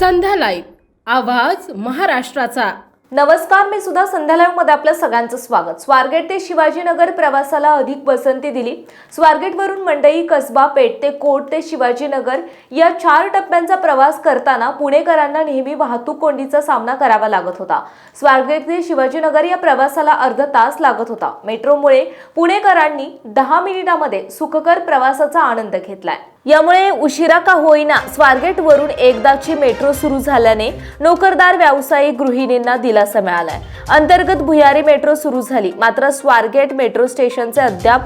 संध्या live आवाज महाराष्ट्राचा. नमस्कार मी सुद्धा संध्यालाईव्ह आपलं सगळ्यांचं स्वागत. स्वारगेट ते शिवाजीनगर प्रवासाला अधिक पसंती दिली. स्वारगेटवरून मंडई कसबा पेठ ते कोट ते शिवाजीनगर या चार टप्प्यांचा प्रवास करताना पुणेकरांना नेहमी वाहतूक कोंडीचा सामना करावा लागत होता. स्वारगेट ते शिवाजीनगर या प्रवासाला अर्धा तास लागत होता. मेट्रोमुळे पुणेकरांनी दहा मिनिटामध्ये सुखकर प्रवासाचा आनंद घेतलाय. यामुळे उशिरा का होईना स्वारगेट वरून एकदाची मेट्रो सुरू झाल्याने नोकरदार व्यावसायिक गृहिणींना दिलासा मिळालाय. अंतर्गत भुयारी मेट्रो सुरू झाली. मात्र स्वारगेट मेट्रो स्टेशनचे अद्याप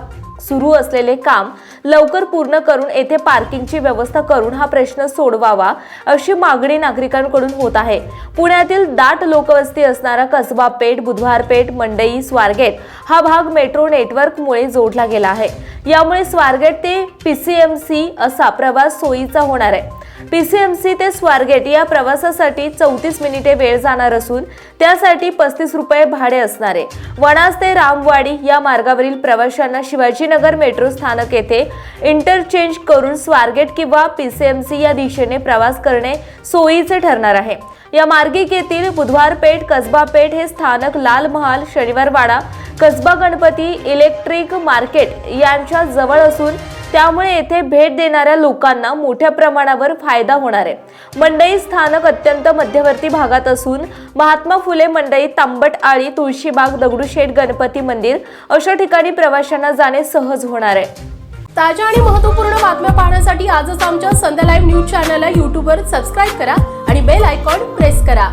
सुरू असलेले काम लवकर पूर्ण करून येथे पार्किंगची व्यवस्था करून हा प्रश्न सोडवावा अशी मागणी नागरिकांकडून होत आहे. पुण्यातील दाट लोकवस्ती असणारा कसबा पेठ बुधवार पेठ मंडई स्वारगेट हा भाग मेट्रो नेटवर्कमुळे जोडला गेला आहे. यामुळे स्वारगेट ते पीसीएमसी असा प्रवास सोयीचा होणार आहे. पीसीएमसी ते स्वारगेट या प्रवासासाठी चौतीस मिनिटे वेळ जाणार असून त्यासाठी पस्तीस रुपये भाडे असणार. आहे वणास ते रामवाडी या मार्गावरील प्रवाशांना शिवाजीनगर मेट्रो स्थानक येथे इंटरचेंज करून स्वारगेट किंवा पीसीएमसी या दिशेने प्रवास करणे सोयीचे ठरणार आहे. या मार्गिकेतील बुधवार पेठ कसबा पेठ हे स्थानक लाल महाल शनिवारवाडा कसबा गणपती इलेक्ट्रिक मार्केट यांच्या जवळ असून त्यामुळे येथे भेट देणाऱ्या लोकांना मोठ्या प्रमाणावर फायदा होणार आहे. मंडई स्थानक अत्यंत मध्यवर्ती भागात असून महात्मा फुले मंडई तांबट आळी तुळशीबाग दगडूशेठ गणपती मंदिर अशा ठिकाणी प्रवाशांना जाणे सहज होणार आहे. ताज्या आणि महत्त्वपूर्ण बातम्या पाहण्यासाठी आजच आमच्या संध्या लाईव्ह न्यूज चॅनलला यूट्यूबवर सबस्क्राईब करा आणि बेल आयकॉन प्रेस करा.